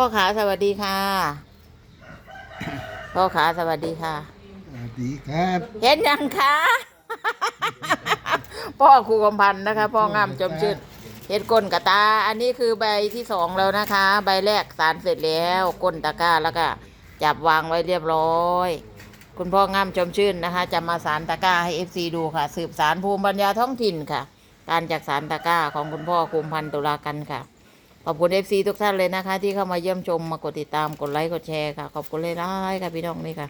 พ่อขาสวัสดีค่ะ พ่อขาสวัสดีค่ะ สวัสดีครับ เห็นยังคะพ่อครูกำพันธ์นะคะ พ่องามจมชื่นเห็ดก้นกระตา อันนี้คือใบที่สองแล้วนะคะ ใบแรกสารเสร็จแล้วก้นตะกร้าแล้วก็จับวางไว้เรียบร้อย คุณพ่องามจมชื่นนะคะ จะมาสารตะกร้าให้เอฟซีดูค่ะ สืบสารภูมิปัญญาท้องถิ่นค่ะ การจากสารตะกร้าของคุณพ่อคุมพันธ์ตุลากันค่ะ ขอบคุณเอฟซีทุกท่านเลยนะคะ ที่เข้ามาเยี่ยมชมมากดติดตามกดไลค์กดแชร์ค่ะ ขอบคุณเลยนะค่ะพี่น้องนี่ค่ะ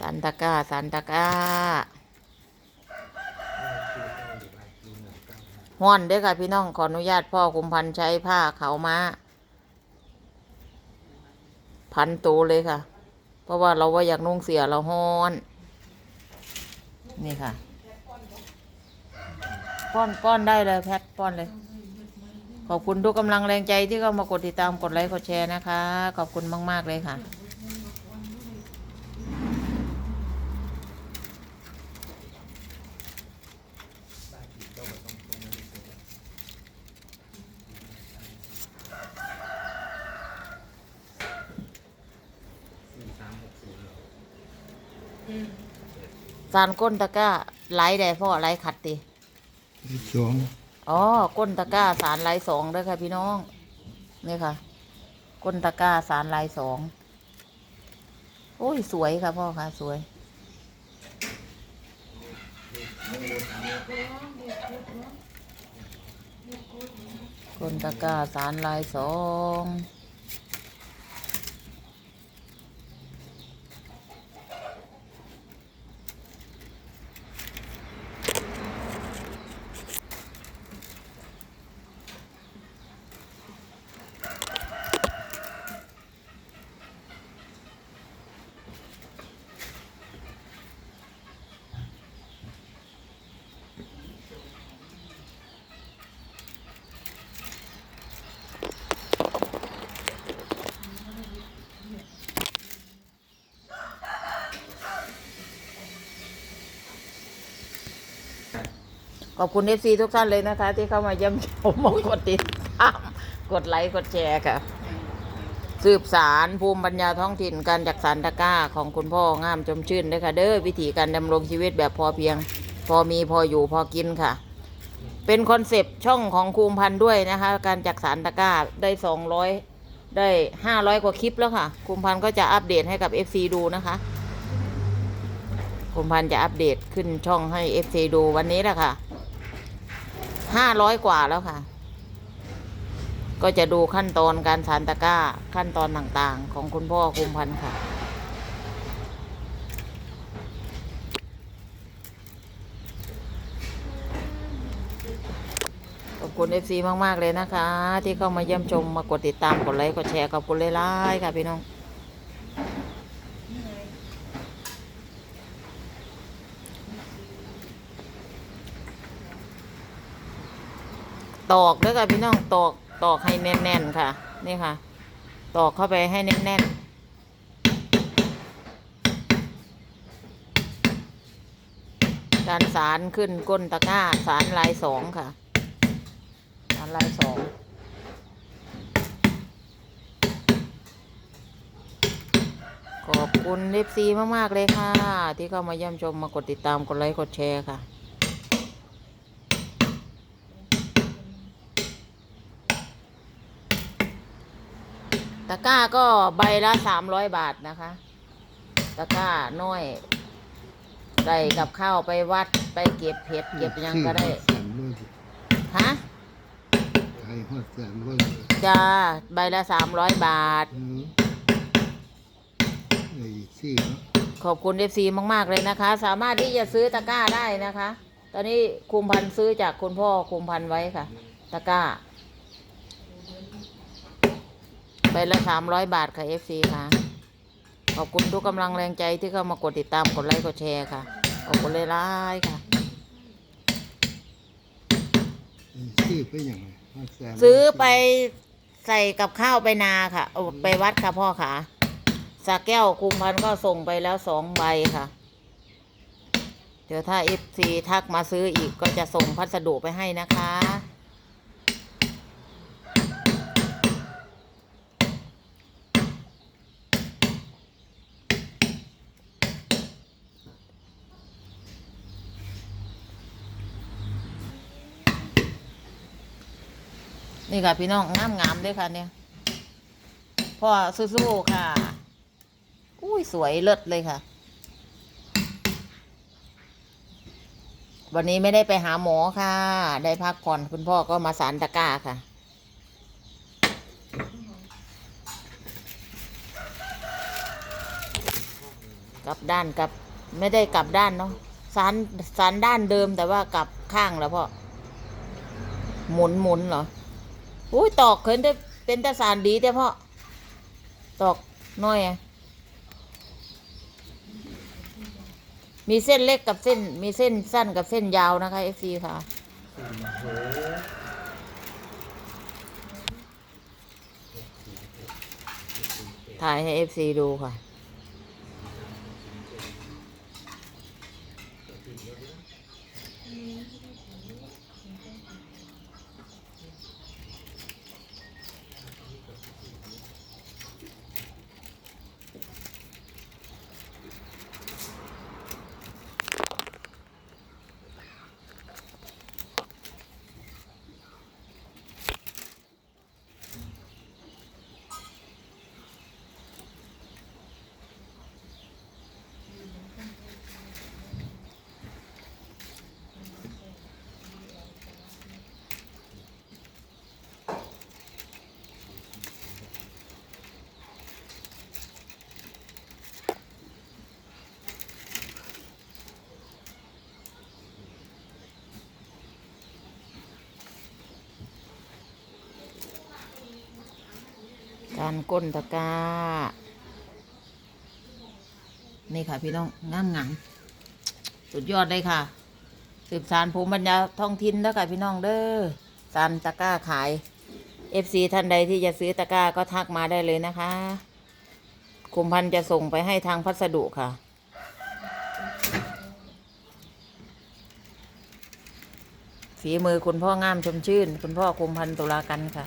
สันตะก้าสันตะก้าห้อนเด้อค่ะพี่น้องขออนุญาตพ่อคุมพันใช้ผ้าเขาวมาพันตูเลยค่ะ เพราะว่าเราว่าอยากนุ่งเสียเราห้อน นี่ค่ะ ป้อนป้อนได้เลยแพทป้อนเลย ขอบคุณทุกกำลังแรงใจที่เข้ามากดติดตามกดไลค์กดแชร์นะคะ ขอบคุณมาก ๆ เลยค่ะสารก้นตะกร้าไหลได้พ่อไหลขัดติ สองอ๋อก้นตะกร้าสารลายสองด้วยค่ะพี่น้องนี่ค่ะ ก้นตะกร้าสารลายสองโอ้ยสวยค่ะพ่อค่ะสวยก้นตะกร้าสารลายสอง ขอบคุณเอฟซีทุกท่านเลยนะคะ ที่เข้ามาเยี่ยมชมมกดติดตามกดไลค์กดแชร์ค่ะ สืบสารภูมิปัญญาท้องถิ่นการจักสารตะกร้าของคุณพ่องามจมชื่นด้วยค่ะเด้อวิธีการดำรงชีวิตแบบพอเพียง พอมีพออยู่พอกินค่ะ เป็นคอนเซปต์ช่องของคูมพันธุ์ด้วยนะคะ การจักสารตะกร้าได้สองร้อยได้ห้าร้อยกว่าคลิปแล้วค่ะคูมพันธุ์ก็จะอัปเดตให้กับ FC ดูนะคะคูมพันธุ์จะอัปเดตขึ้นช่องให้ FC ดูวันนี้แหละค่ะ ห้าร้อยกว่าแล้วค่ะ ก็จะดูขั้นตอนการสานตะกร้าขั้นตอนต่างๆ ของคุณพ่อคุมพันธ์ค่ะ ขอบคุณเอฟซีมาก ๆ เลยนะคะ ที่เข้ามาเยี่ยมชมมากดติดตามกดไลค์กดแชร์ขอบคุณเลยล่ๆค่ะพี่น้อง ตอกด้วยค่ะพี่น้องตอกตอกให้แน่นๆค่ะ นี่ค่ะ ตอกเข้าไปให้แน่นๆการสารขึ้นก้นตะกร้าสารลายสองค่ะ สารลายสองขอบคุณเอฟซีมาก ๆ เลยค่ะ ที่เข้ามาเยี่ยมชมมากดติดตาม กดไลค์ กดแชร์ค่ะะกร้าก็ใบละสามร้อยบาทนะคะ ตะกร้าน้อยได้กับข้าวไปวัดไปเก็บเห็ดเก็บหยังก็ได้สามร้อยฮะขายหอดสามร้อยจ้าใบละสามร้อยบาทเออไอ้สี่เนาะขอบคุณเอฟซีมาก ๆ เลยนะคะ สามารถที่จะซื้อตะกร้าได้นะคะ ตอนนี้คุมพันธุ์ซื้อจากคุณพ่อคุมพันธุ์ไว้ค่ะ ตะกร้า ใบละสามร้อยบาทค่ะเอฟซีค่ะ ขอบคุณทุกกำลังแรงใจที่เข้ามากดติดตามกดไลค์กดแชร์ค่ะ ขอบคุณเลยล่ายค่ะไอ้สี่ไปอย่างไรฮอดสามร้ยซื้อไปใส่กับข้าวไปนาค่ะเอาไปวัดค่ะพ่อค่ะสาแก้วคุมพันธุ์ก็ส่งไปแล้วสองใบค่ะ เดี๋ยวถ้าเอฟซีทักมาซื้ออีกก็จะส่งพัสดุไปให้นะคะ นี่ค่ะ พี่น้องงามงามด้วยค่ะเนี่ยพ่อสู้ๆค่ะ อุ้ยสวยเลิศเลยค่ะ วันนี้ไม่ได้ไปหาหมอค่ะ ได้พักผ่อนคุณพ่อก็มาสารตะกร้าค่ะกลับด้านกลับไม่ได้กลับด้านเนาะสารสารด้านเดิมแต่ว่ากลับข้างแล้วพ่อหมุนหมุนเหรอ อุ้ยตอกเขินได้เป็นตาสารดีแต่พ่อตอกน้อยอะมีเส้นเล็กกับเส้น มีเส้นสั้นกับเส้นยาวนะคะเอฟซีค่ะถ่ายให้เอฟซีดูค่ะ การก้นตะกร้า นี่ค่ะพี่น้องงามงามสุดยอดเลยค่ะ สืบสารภูมิปัญญาท้องถิ่นแล้วค่ะพี่น้องเด้อสารตะกร้าขาย FC ท่านใดที่จะซื้อตะกร้าก็ทักมาได้เลยนะคะคุมพันจะส่งไปให้ทางพัสดุค่ะ ฝีมือคุณพ่องามชมชื่น คุณพ่อคุมพันตุลากันค่ะ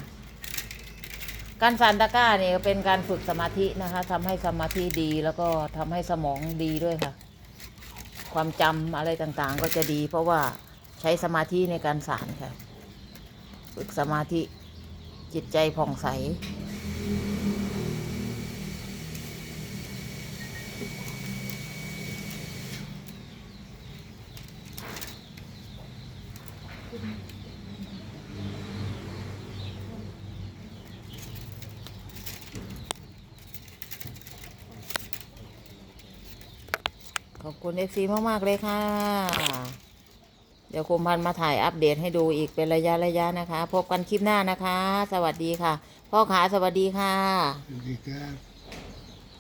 การสานตะกร้าเนี่ยเป็นการฝึกสมาธินะคะทำให้สมาธิดีแล้วก็ทำให้สมองดีด้วยค่ะ ความจำอะไรต่างๆ ก็จะดี เพราะว่าใช้สมาธิในการสานค่ะ ฝึกสมาธิจิตใจผ่องใส ขอบคุณเอฟซีมาก ๆ เลยค่ะ เดี๋ยวคุมพันมาถ่ายอัปเดตให้ดูอีกเป็นระยะระยะนะคะ พบกันคลิปหน้านะคะ สวัสดีค่ะ พ่อขาสวัสดีค่ะ สวัสดีครับ